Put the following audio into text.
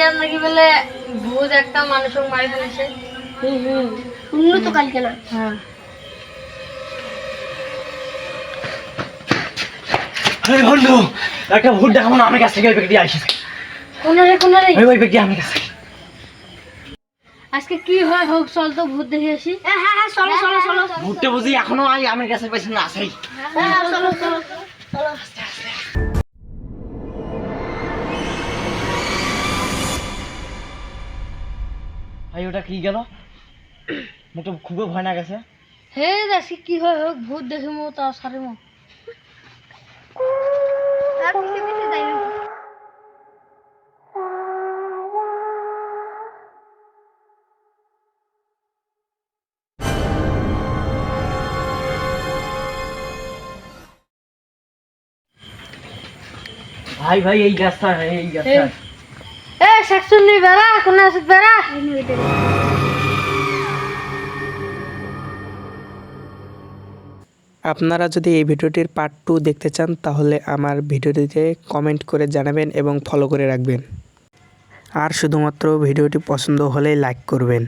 আর নাকি বলে ভূত একটা মানুষক মারি ফেলেছে। হুম হুম। শুনলো তো কালকে না? হ্যাঁ। এই বন্ধু একটা ভূত দেখাবো না আমার কাছ থেকে ওই ব্যক্তি আসে কোনারে কোনারে? ওই ওই ব্যক্তি আমার কাছে আজকে কি হয় হোক চল তো ভূত দেখে আসি। হ্যাঁ হ্যাঁ হ্যাঁ চলো চলো চলো। ভূতটা বুঝি এখনও আই আমার কাছে পাইছে না আছেই হ্যাঁ হ্যাঁ, চলো চলো। ভাই ওটা কি গেল? মুখটা খুবই ভয় না গেছে হে আজকে কি হয় হোক ভূত দেখে মো তা সারে মো। ভাই ভাই এই গাছটা এই গাছটা। আপনারা যদি এই ভিডিওটির পার্ট টু দেখতে চান, তাহলে আমার ভিডিওটিতে কমেন্ট করে জানাবেন এবং ফলো করে রাখবেন। আর শুধুমাত্র ভিডিওটি পছন্দ হলে লাইক করবেন।